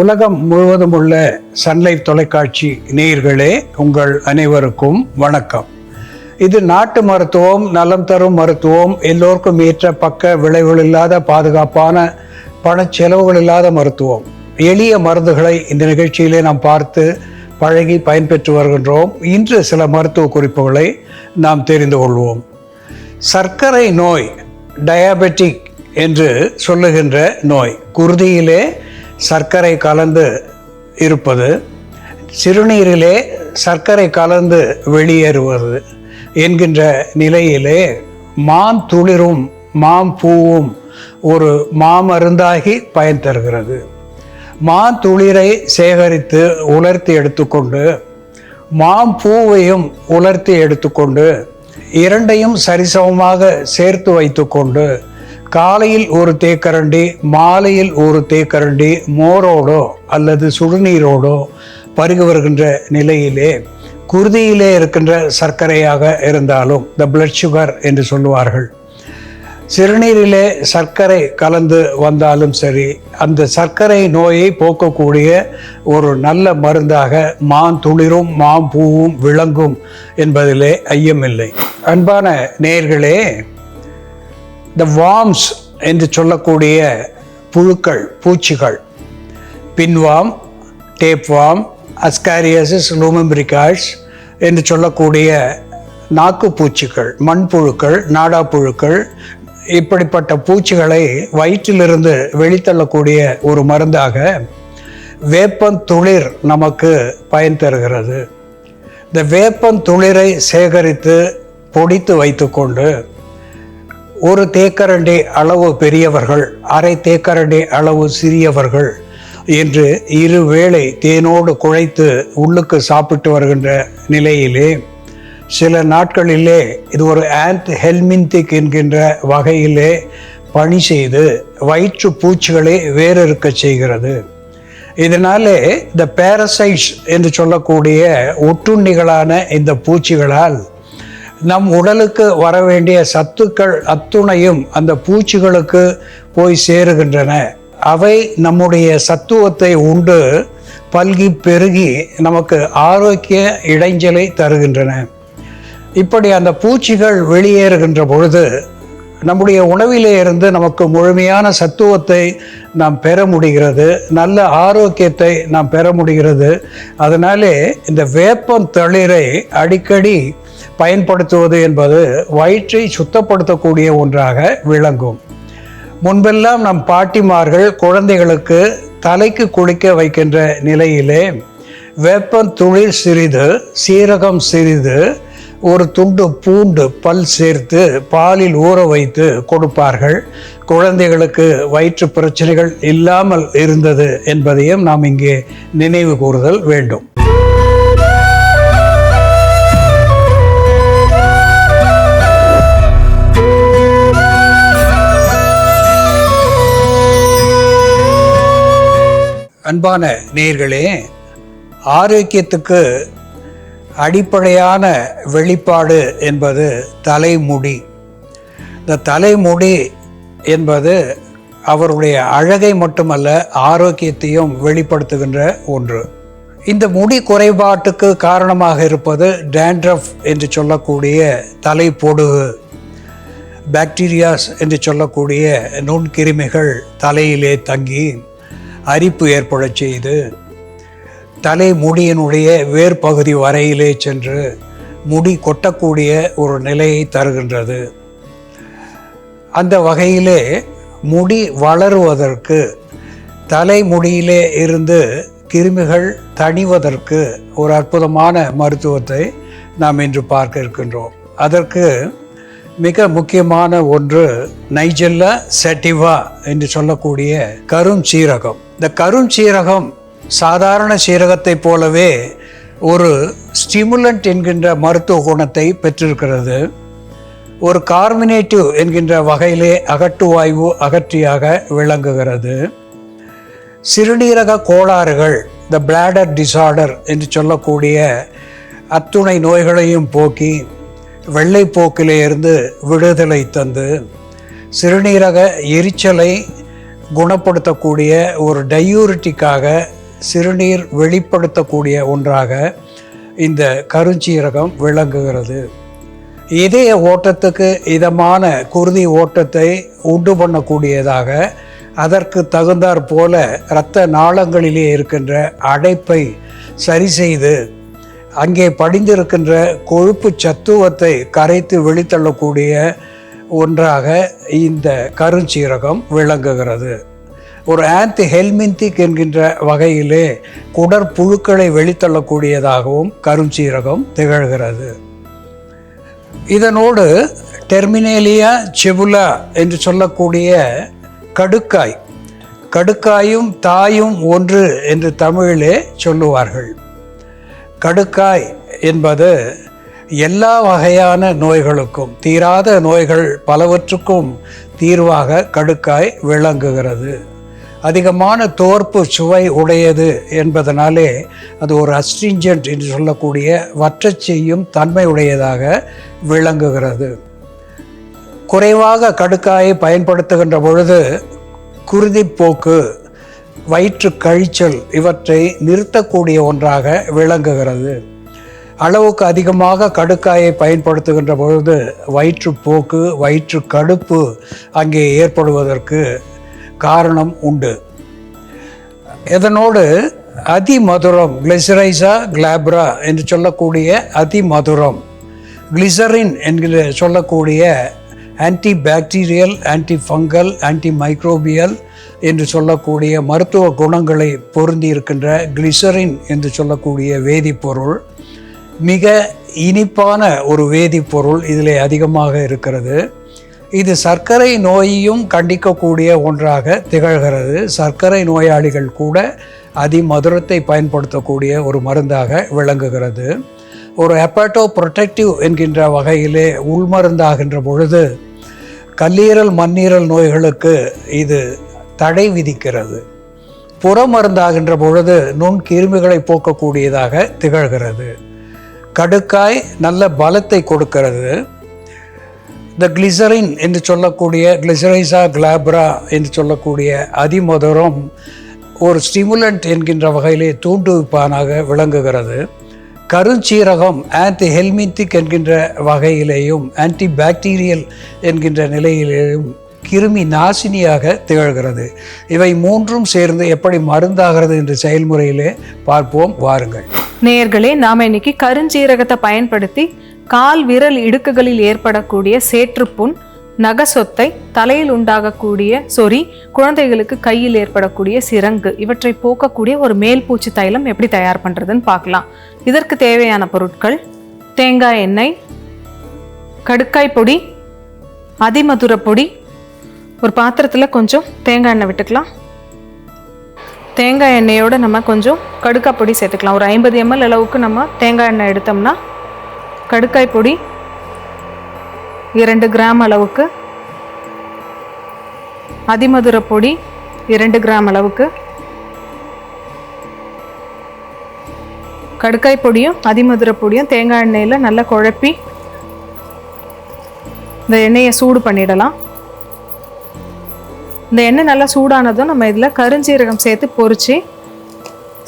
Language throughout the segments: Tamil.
உலகம் முழுவதும் உள்ள சன்லைஃப் தொலைக்காட்சி நேயர்களே உங்கள் அனைவருக்கும் வணக்கம். இது நாட்டு மருத்துவம் நலம் தரும் மருத்துவம் எல்லோருக்கும் ஏற்ற பக்க விளைவுகள் இல்லாத பாதுகாப்பான பண செலவுகள் இல்லாத மருத்துவம். எளிய மருந்துகளை இந்த நிகழ்ச்சியிலே நாம் பார்த்து பழகி பயன்பெற்று வருகின்றோம். இன்று சில மருத்துவ குறிப்புகளை நாம் தெரிந்து கொள்வோம். சர்க்கரை நோய் டயாபெட்டிக் என்று சொல்லுகின்ற நோய் குருதியிலே சர்க்கரை கலந்து இருப்பது சிறுநீரிலே சர்க்கரை கலந்து வெளியேறுவது என்கின்ற நிலையிலே மான் துளிரும் மாம் பூவும் ஒரு மாமருந்தாகி பயன் தருகிறது. மான் துளிரை சேகரித்து உலர்த்தி எடுத்துக்கொண்டு மாம் பூவையும் உலர்த்தி எடுத்துக்கொண்டு இரண்டையும் சரிசமமாக சேர்த்து வைத்துக்கொண்டு காலையில் ஒரு தேக்கரண்டி மாலையில் ஒரு தேக்கரண்டி மோரோடோ அல்லது சுடுநீரோடோ பருகி வருகின்ற நிலையிலே குருதியிலே இருக்கின்ற சர்க்கரையாக இருந்தாலும் த பிளட் சுகர் என்று சொல்லுவார்கள். சிறுநீரிலே சர்க்கரை கலந்து வந்தாலும் சரி அந்த சர்க்கரை நோயை போக்கக்கூடிய ஒரு நல்ல மருந்தாக மாந்துளிரும் மாம்பூவும் விளங்கும் என்பதிலே ஐயமில்லை. அன்பான நேர்களே த வாம்ஸ் என்று சொல்லக்கூடிய புழுக்கள் பூச்சிகள். பின்வாம் டேப்வாம் அஸ்காரியசிஸ் லூமம்பிரிகாஷ் என்று சொல்லக்கூடிய நாக்கு பூச்சிகள் மண்புழுக்கள் நாடா புழுக்கள் இப்படிப்பட்ட பூச்சிகளை வயிற்றிலிருந்து வெளித்தள்ளக்கூடிய ஒரு மருந்தாக வேப்பந்துளிர் நமக்கு பயன் தருகிறது. இந்த வேப்பந்துளிரை சேகரித்து பொடித்து வைத்துக்கொண்டு ஒரு தேக்கரண்டி அளவு பெரியவர்கள் அரை தேக்கரண்டி அளவு சிறியவர்கள் என்று இரு வேளை தேனோடு குழைத்து உள்ளுக்கு சாப்பிட்டு வருகின்ற நிலையிலே சில நாட்களிலே இது ஒரு ஆண்ட் ஹெல்மின்திக் என்கின்ற வகையிலே பணி செய்து வயிற்று பூச்சிகளை வேறறுக்க செய்கிறது. இதனாலே இந்த பேரசைட்ஸ் என்று சொல்லக்கூடிய ஒட்டுண்ணிகளான இந்த பூச்சிகளால் நம் உடலுக்கு வர வேண்டிய சத்துக்கள் அத்துணையும் அந்த பூச்சிகளுக்கு போய் சேருகின்றன. அவை நம்முடைய சத்துவத்தை உண்டு பல்கி பெருகி நமக்கு ஆரோக்கிய இடைஞ்சலை தருகின்றன. இப்படி அந்த பூச்சிகள் வெளியேறுகின்ற பொழுது நம்முடைய உணவிலே இருந்து நமக்கு முழுமையான சத்துவத்தை நாம் பெற முடிகிறது நல்ல ஆரோக்கியத்தை நாம் பெற முடிகிறது. அதனாலே இந்த வேப்பம் தளிரை அடிக்கடி பயன்படுத்துவது என்பது வயிற்றை சுத்தப்படுத்தக்கூடிய ஒன்றாக விளங்கும். முன்பெல்லாம் நம் பாட்டிமார்கள் குழந்தைகளுக்கு தலைக்கு குளிக்க வைக்கின்ற நிலையிலே வேப்பந்துளிர் சிறிது சீரகம் சிறிது ஒரு துண்டு பூண்டு பல் சேர்த்து பாலில் ஊற வைத்து கொடுப்பார்கள். குழந்தைகளுக்கு வயிற்று பிரச்சனைகள் இல்லாமல் இருந்தது என்பதையும் நாம் இங்கே நினைவு கூறுதல் வேண்டும். அன்பான நேர்களே ஆரோக்கியத்துக்கு அடிப்படையான வெளிப்பாடு என்பது தலைமுடி. இந்த தலைமுடி என்பது அவருடைய அழகை மட்டுமல்ல ஆரோக்கியத்தையும் வெளிப்படுத்துகின்ற ஒன்று. இந்த முடி குறைபாட்டுக்கு காரணமாக இருப்பது டேண்ட்ரஃப் என்று சொல்லக்கூடிய தலைப்பொடுகு பாக்டீரியாஸ் என்று சொல்லக்கூடிய நுண்கிருமிகள் தலையிலே தங்கி அரிப்பு ஏற்படச் செய்து தலை முடியினுடைய வேர்பகுதி வரையிலே சென்று முடி கொட்டக்கூடிய ஒரு நிலையை தருகின்றது. அந்த வகையிலே முடி வளருவதற்கு தலைமுடியிலே இருந்து கிருமிகள் தணிவதற்கு ஒரு அற்புதமான மருத்துவத்தை நாம் இன்று பார்க்க இருக்கின்றோம். அதற்கு மிக முக்கியமான ஒன்று நைஜெல்லா செட்டிவா என்று சொல்லக்கூடிய கரும் சீரகம் இந்த கரும் சீரகம் சாதாரண சீரகத்தைப் போலவே ஒரு ஸ்டிமுலண்ட் என்கின்ற மருத்துவ குணத்தை பெற்றிருக்கிறது. ஒரு கார்மினேட்டிவ் என்கின்ற வகையிலே அகட்டுவாய்வு அகற்றியாக விளங்குகிறது. சிறுநீரக கோளாறுகள் த பிளாடர் டிசார்டர் என்று சொல்லக்கூடிய அத்துணை நோய்களையும் போக்கி வெள்ளைப்போக்கிலே இருந்து விடுதலை தந்து சிறுநீரக எரிச்சலை குணப்படுத்தக்கூடிய ஒரு டையூரிட்டிக்காக சிறுநீர் வெளிப்படுத்தக்கூடிய ஒன்றாக இந்த கருஞ்சீரகம் விளங்குகிறது. இதய ஓட்டத்துக்கு இதமான குருதி ஓட்டத்தை உண்டு பண்ணக்கூடியதாக அதற்கு தகுந்தாற் போல இரத்த நாளங்களிலே இருக்கின்ற அடைப்பை சரி செய்து அங்கே படிந்திருக்கின்ற கொழுப்பு சத்துவத்தை கரைத்து வெளித்தள்ளக்கூடிய ஒன்றாக இந்த கருஞ்சீரகம் விளங்குகிறது. ஒரு ஆன்டி ஹெல்மிந்திக் என்கின்ற வகையிலே குடற்புழுக்களை வெளித்தள்ளக்கூடியதாகவும் கருஞ்சீரகம் திகழ்கிறது. இதனோடு டெர்மினேலியா செபுலா என்று சொல்லக்கூடிய கடுக்காய் கடுக்காயும் தாயும் ஒன்று என்று தமிழிலே சொல்லுவார்கள். கடுக்காய் என்பது எல்லா வகையான நோய்களுக்கும் தீராத நோய்கள் பலவற்றுக்கும் தீர்வாக கடுக்காய் விளங்குகிறது. அதிகமான தோற்பு சுவை உடையது என்பதனாலே அது ஒரு அஸ்ட்ரிஞ்சன்ட் என்று சொல்லக்கூடிய வற்றச் செய்யும் தன்மை உடையதாக விளங்குகிறது. குறைவாக கடுக்காயை பயன்படுத்துகின்ற பொழுது குருதிப்போக்கு வயிற்று கழிச்சல் இவற்றை நிறுத்தக்கூடிய ஒன்றாக விளங்குகிறது. அளவுக்கு அதிகமாக கடுக்காயை பயன்படுத்துகின்ற பொழுது வயிற்றுப்போக்கு வயிற்று கடுப்பு அங்கே ஏற்படுவதற்கு காரணம் உண்டு. இதனோடு அதிமதுரம் கிளிசரைசா கிளாப்ரா என்று சொல்லக்கூடிய அதிமதுரம் கிளிசரின் என்கிற சொல்லக்கூடிய antibacterial antifungal antimicrobial என்று சொல்லக்கூடிய மருத்துவ குணங்களை பொருந்தி இருக்கின்ற கிளிசரின் என்று சொல்லக்கூடிய வேதிப்பொருள். மிக இனிப்பான ஒரு வேதிப்பொருள் இதில் அதிகமாக இருக்கிறது. இது சர்க்கரை நோயையும் கண்டிக்கக்கூடிய ஒன்றாக திகழ்கிறது. சர்க்கரை நோயாளிகள் கூட அதிமதுரத்தை பயன்படுத்தக்கூடிய ஒரு மருந்தாக விளங்குகிறது. ஒரு ஹெப்பாட்டோ ப்ரொடெக்டிவ் என்கின்ற வகையிலே உள்மருந்தாகின்ற பொழுது கல்லீரல் மண்ணீரல் நோய்களுக்கு இது தடை விதிக்கிறது. புறமருந்தாகின்ற பொழுது நுண் கிருமிகளை போக்கக்கூடியதாக திகழ்கிறது. கடுக்காய் நல்ல பலத்தை கொடுக்கிறது. இந்த கிளிசரின் என்று சொல்லக்கூடிய கிளிசரைசா கிளாப்ரா என்று சொல்லக்கூடிய அதிமதுரம் ஒரு ஸ்டிமுலண்ட் என்கின்ற வகையிலே தூண்டுவிப்பானாக விளங்குகிறது. கருஞ்சீரகம் ஆன்டி ஹெல்மித்திக் என்கின்ற வகையிலேயும் ஆன்டி பாக்டீரியல் என்கின்ற நிலையிலேயும் கிருமி நாசினியாக திகழ்கிறது. இவை மூன்றும் சேர்ந்து எப்படி மருந்தாகிறது என்ற செயல்முறையிலே பார்ப்போம் வாருங்கள். நேயர்களே நாம இன்னைக்கு கருஞ்சீரகத்தை பயன்படுத்தி கால் விரல் இடுக்குகளில் ஏற்படக்கூடிய சேற்றுப்புண் நகசொத்தை தலையில் உண்டாகக்கூடிய சொறி குழந்தைகளுக்கு கையில் ஏற்படக்கூடிய சிரங்கு இவற்றை போக்கக்கூடிய ஒரு மேல் பூச்சி தைலம் எப்படி தயார் பண்ணுறதுன்னு பார்க்கலாம். இதற்கு தேவையான பொருட்கள் தேங்காய் எண்ணெய் கடுக்காய் பொடி அதிமதுர பொடி ஒரு பாத்திரத்தில் கொஞ்சம் தேங்காய் எண்ணெய் விட்டுக்கலாம். தேங்காய் எண்ணெயோடு நம்ம கொஞ்சம் கடுக்காய் பொடி சேர்த்துக்கலாம். ஒரு ஐம்பது எம்எல் அளவுக்கு நம்ம தேங்காய் எண்ணெய் எடுத்தோம்னா கடுக்காய் பொடி இரண்டு கிராம் அளவுக்கு அதிமதுர பொடி இரண்டு கிராம் அளவுக்கு கடுக்காய் பொடியும் அதிமதுர பொடியும் தேங்காய் எண்ணெயில் நல்லா குழப்பி இந்த எண்ணெயை சூடு பண்ணிடலாம். இந்த எண்ணெய் நல்லா சூடானதும் நம்ம இதில் கருஞ்சீரகம் சேர்த்து பொறிச்சு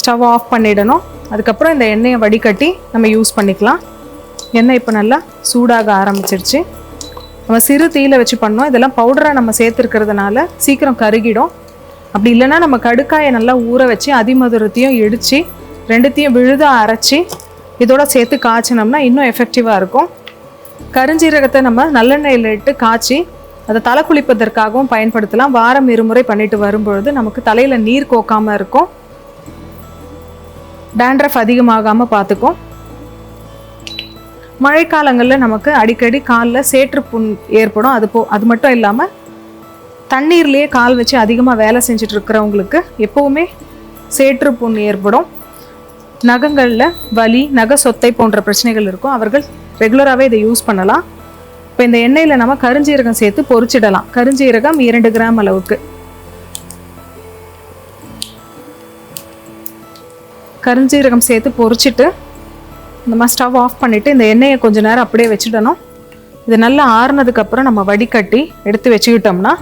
ஸ்டவ் ஆஃப் பண்ணிடணும். அதுக்கப்புறம் இந்த எண்ணெயை வடிகட்டி நம்ம யூஸ் பண்ணிக்கலாம். எண்ணெய் இப்போ நல்லா சூடாக ஆரம்பிச்சிருச்சு. நம்ம சிறு தீயில வச்சு பண்ணோம். இதெல்லாம் பவுடராக நம்ம சேர்த்துருக்கிறதுனால சீக்கிரம் கருகிடும். அப்படி இல்லைன்னா நம்ம கடுக்காயை நல்லா ஊற வச்சு அதிமதுரத்தையும் இடித்து ரெண்டுத்தையும் விழுத அரைச்சி இதோட சேர்த்து காய்ச்சினோம்னா இன்னும் எஃபெக்டிவாக இருக்கும். கருஞ்சீரகத்தை நம்ம நல்லெண்ணெயில் இட்டு காய்ச்சி அதை தலை குளிப்பதற்காகவும் பயன்படுத்தலாம். வாரம் இருமுறை பண்ணிட்டு வரும்பொழுது நமக்கு தலையில் நீர் கோக்காமல் இருக்கும். டேண்ட்ரஃப் அதிகமாகாமல் பார்த்துக்கும். மழைக்காலங்களில் நமக்கு அடிக்கடி காலில் சேற்று புண் ஏற்படும். அது போ அது மட்டும் இல்லாமல் தண்ணீர்லேயே கால் வச்சு அதிகமாக வேலை செஞ்சுட்டு இருக்கிறவங்களுக்கு எப்போவுமே சேற்றுப்புண் ஏற்படும். நகங்களில் வலி நக சொத்தை போன்ற பிரச்சனைகள் இருக்கும். அவர்கள் ரெகுலராகவே இதை யூஸ் பண்ணலாம். இப்போ இந்த எண்ணெயில் நம்ம கருஞ்சீரகம் சேர்த்து பொரிச்சிடலாம். கருஞ்சீரகம் இரண்டு கிராம் அளவுக்கு. கருஞ்சீரகம் சேர்த்து பொறிச்சிட்டு இந்த மாதிரி ஸ்டவ் ஆஃப் பண்ணிவிட்டு இந்த எண்ணெயை கொஞ்ச நேரம் அப்படியே வச்சிடணும். இது நல்லா ஆறுனதுக்கப்புறம் நம்ம வடிகட்டி எடுத்து வச்சுக்கிட்டோம்னா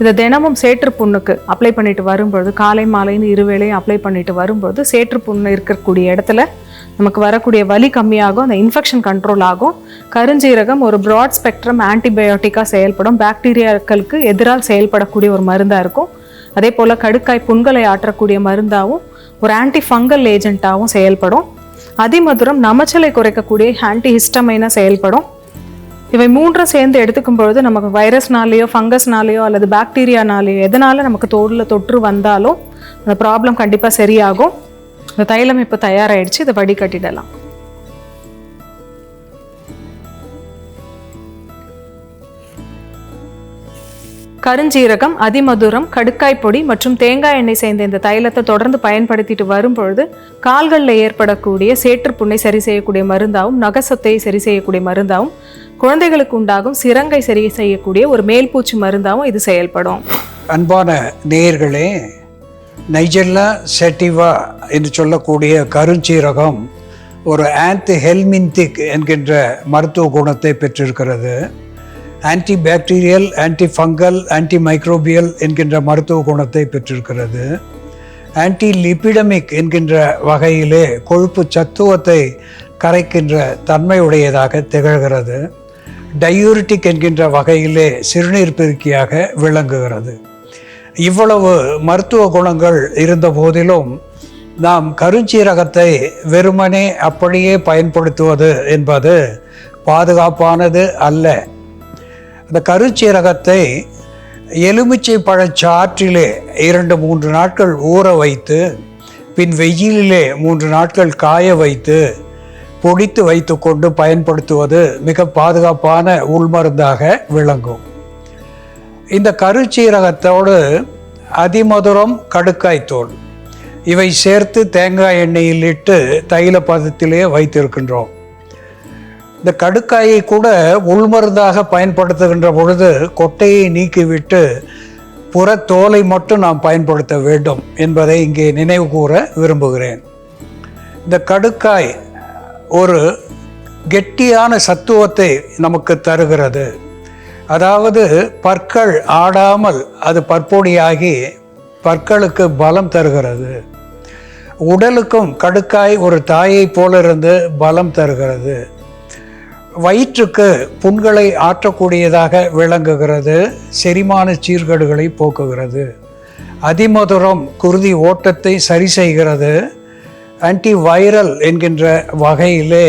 இதை தினமும் சேற்று புண்ணுக்கு அப்ளை பண்ணிட்டு வரும்பொழுது காலை மாலைன்னு இருவேளையும் அப்ளை பண்ணிட்டு வரும்பொழுது சேற்று புண்ணு இருக்கக்கூடிய இடத்துல நமக்கு வரக்கூடிய வலி கம்மியாகும் அந்த இன்ஃபெக்ஷன் கண்ட்ரோல் ஆகும். கருஞ்சீரகம் ஒரு ப்ராட் ஸ்பெக்ட்ரம் ஆன்டிபயோட்டிக்காக செயல்படும். பாக்டீரியாக்களுக்கு எதிரால் செயல்படக்கூடிய ஒரு மருந்தாக இருக்கும். அதே போல் கடுக்காய் புண்களை ஆற்றக்கூடிய மருந்தாகவும் ஒரு ஆன்டி ஃபங்கல் ஏஜென்ட்டாகவும் செயல்படும். அதிமதுரம் நமச்சலை குறைக்கக்கூடிய ஆன்டி ஹிஸ்டமைனாக செயல்படும். இவை மூன்றும் சேர்ந்து எடுத்துக்கும் பொழுது நமக்கு வைரஸ்னாலேயோ ஃபங்கஸ்னாலேயோ அல்லது பாக்டீரியானாலேயோ எதனால் நமக்கு தோலில் தொற்று வந்தாலும் அந்த ப்ராப்ளம் கண்டிப்பாக சரியாகும். இந்த தைலம் இப்போ தயாராகிடுச்சு இதை வடிகட்டிடலாம். கருஞ்சீரகம் அதிமதுரம் கடுக்காய் பொடி மற்றும் தேங்காய் எண்ணெய் சேர்ந்த இந்த தைலத்தை தொடர்ந்து பயன்படுத்திட்டு வரும்பொழுது கால்களில் ஏற்படக்கூடிய சேற்றுப்புண்ணை சரி செய்யக்கூடிய மருந்தாகவும் நகசத்தை சரி செய்யக்கூடிய மருந்தாகவும் குழந்தைகளுக்கு உண்டாகும் சிரங்கை சரி செய்யக்கூடிய ஒரு மேல்பூச்சி மருந்தாகவும் இது செயல்படும். அன்பான நேயர்களே நைஜெல்லா செட்டிவா என்று சொல்லக்கூடிய கருஞ்சீரகம் ஒரு ஆன்டி ஹெல்மின்திக் என்கின்ற மருத்துவ குணத்தை பெற்றிருக்கிறது. Antibacterial antifungal antimicrobial என்கின்ற மருத்துவ குணத்தை பெற்றிருக்கிறது. ஆன்டி லிபிடமிக் என்கின்ற வகையிலே கொழுப்பு சத்துவத்தை கரைக்கின்ற தன்மையுடையதாக திகழ்கிறது. டயூரிட்டிக் என்கின்ற வகையிலே சிறுநீர் பெருக்கியாக விளங்குகிறது. இவ்வளவு மருத்துவ குணங்கள் இருந்த போதிலும் நாம் கருஞ்சீரகத்தை வெறுமனே அப்படியே பயன்படுத்துவது என்பது பாதுகாப்பானது அல்ல. அந்த கருஞ்சீரகத்தை எலுமிச்சை பழச்சாற்றிலே இரண்டு மூன்று நாட்கள் ஊற வைத்து பின் வெயிலிலே மூன்று நாட்கள் காய வைத்து பொடித்து வைத்துக்கொண்டு பயன்படுத்துவது மிக பாதுகாப்பான உள்மருந்தாக விளங்கும். இந்த கருச்சீரகத்தோடு அதிமதுரம் கடுக்காய் தோல். இவை சேர்த்து தேங்காய் எண்ணெயில் இட்டு தைல பதத்திலே வைத்திருக்கின்றோம். இந்த கடுக்காயை கூட உள்மருந்தாக பயன்படுத்துகின்ற பொழுது கொட்டையை நீக்கிவிட்டு புற தோலை மட்டும் நாம் பயன்படுத்த வேண்டும் என்பதை இங்கே நினைவு கூற விரும்புகிறேன். இந்த கடுக்காய் ஒரு கெட்டியான சத்துவத்தை நமக்கு தருகிறது. அதாவது பற்கள் ஆடாமல் அது பற்பொடியாகி பற்களுக்கு பலம் தருகிறது. உடலுக்கும் கடுக்காய் ஒரு தாயை போலிருந்து பலம் தருகிறது. வயிற்றுக்கு புண்களை ஆற்றக்கூடியதாக விளங்குகிறது. செரிமான சீர்கேடுகளை போக்குகிறது. அதிமதுரம் குருதி ஓட்டத்தை சரி செய்கிறது. ஆன்டி வைரல் என்கின்ற வகையிலே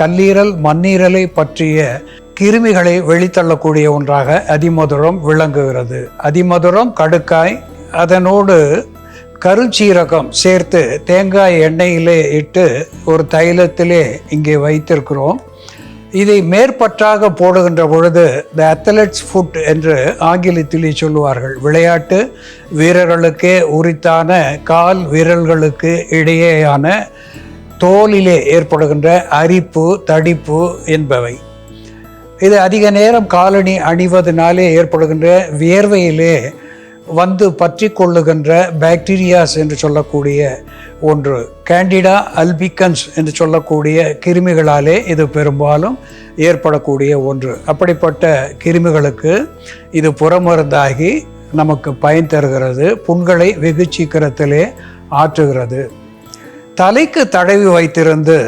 கல்லீரல் மண்ணீரலை பற்றிய கிருமிகளை வெளித்தள்ளக்கூடிய ஒன்றாக அதிமதுரம் விளங்குகிறது. அதிமதுரம் கடுக்காய் அதனோடு கருச்சீரகம் சேர்த்து தேங்காய் எண்ணெயிலே இட்டு ஒரு தைலத்திலே இங்கே வைத்திருக்கிறோம். இதை மேற்பற்றாக போடுகின்ற பொழுது த அத்லெட்ஸ் ஃபுட் என்று ஆங்கிலத்திலே சொல்லுவார்கள். விளையாட்டு வீரர்களுக்கே உரித்தான கால் வீரர்களுக்கு இடையேயான தோலிலே ஏற்படுகின்ற அரிப்பு தடிப்பு என்பவை. இது அதிக நேரம் காலணி அணிவதனாலே ஏற்படுகின்ற வியர்வையிலே வந்து பற்றி கொள்ளுகின்ற பாக்டீரியாஸ் என்று சொல்லக்கூடிய ஒன்று கேண்டிடா அல்பிகன்ஸ் என்று சொல்லக்கூடிய கிருமிகளாலே இது பெரும்பாலும் ஏற்படக்கூடிய ஒன்று. அப்படிப்பட்ட கிருமிகளுக்கு இது புறமருந்தாகி நமக்கு பயன் தருகிறது புண்களை வெகு சீக்கிரத்திலே ஆற்றுகிறது. தலைக்கு தடவி வைத்திருந்து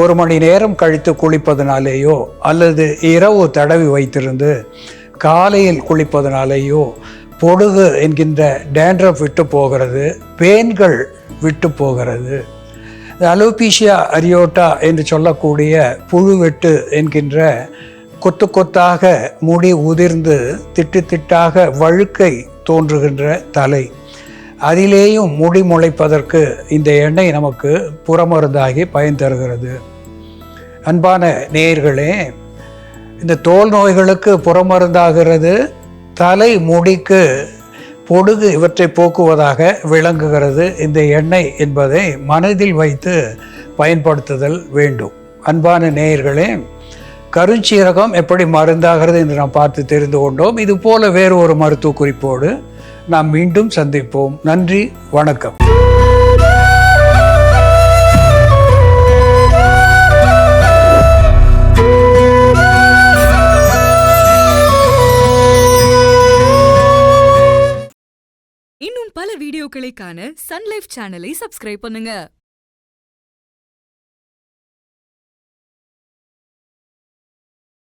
ஒரு மணி நேரம் கழித்து குளிப்பதனாலேயோ அல்லது இரவு தடவி வைத்திருந்து காலையில் குளிப்பதனாலேயோ பொடுகு என்கின்ற டேண்ட்ரஃப் விட்டு போகிறது பேன்கள் விட்டு போகிறது. அலோபீஷியா அரியோட்டா என்று சொல்லக்கூடிய புழுவெட்டு என்கின்ற கொத்து கொத்தாக முடி உதிர்ந்து திட்டு திட்டாக வழுக்கை தோன்றுகின்ற தலை. அதிலேயும் முடி முளைப்பதற்கு இந்த எண்ணெய் நமக்கு புறமருந்தாகி பயன் தருகிறது. அன்பான நேயர்களே இந்த தோல் நோய்களுக்கு புறமருந்தாகிறது தலை முடிக்கு பொடுகு இவற்றை போக்குவதாக விளங்குகிறது. இந்த எண்ணெய் என்பதை மனதில் வைத்து பயன்படுத்துதல் வேண்டும். அன்பான நேயர்களே கருஞ்சீரகம் எப்படி மருந்தாகிறது என்று நாம் பார்த்து தெரிந்து கொண்டோம். இது போல வேறு ஒரு மருத்துவ குறிப்போடு நாம் மீண்டும் சந்திப்போம். நன்றி வணக்கம். இன்னும் பல வீடியோக்களை சன்லைஃப் சேனலை சப்ஸ்கிரைப் பண்ணுங்க.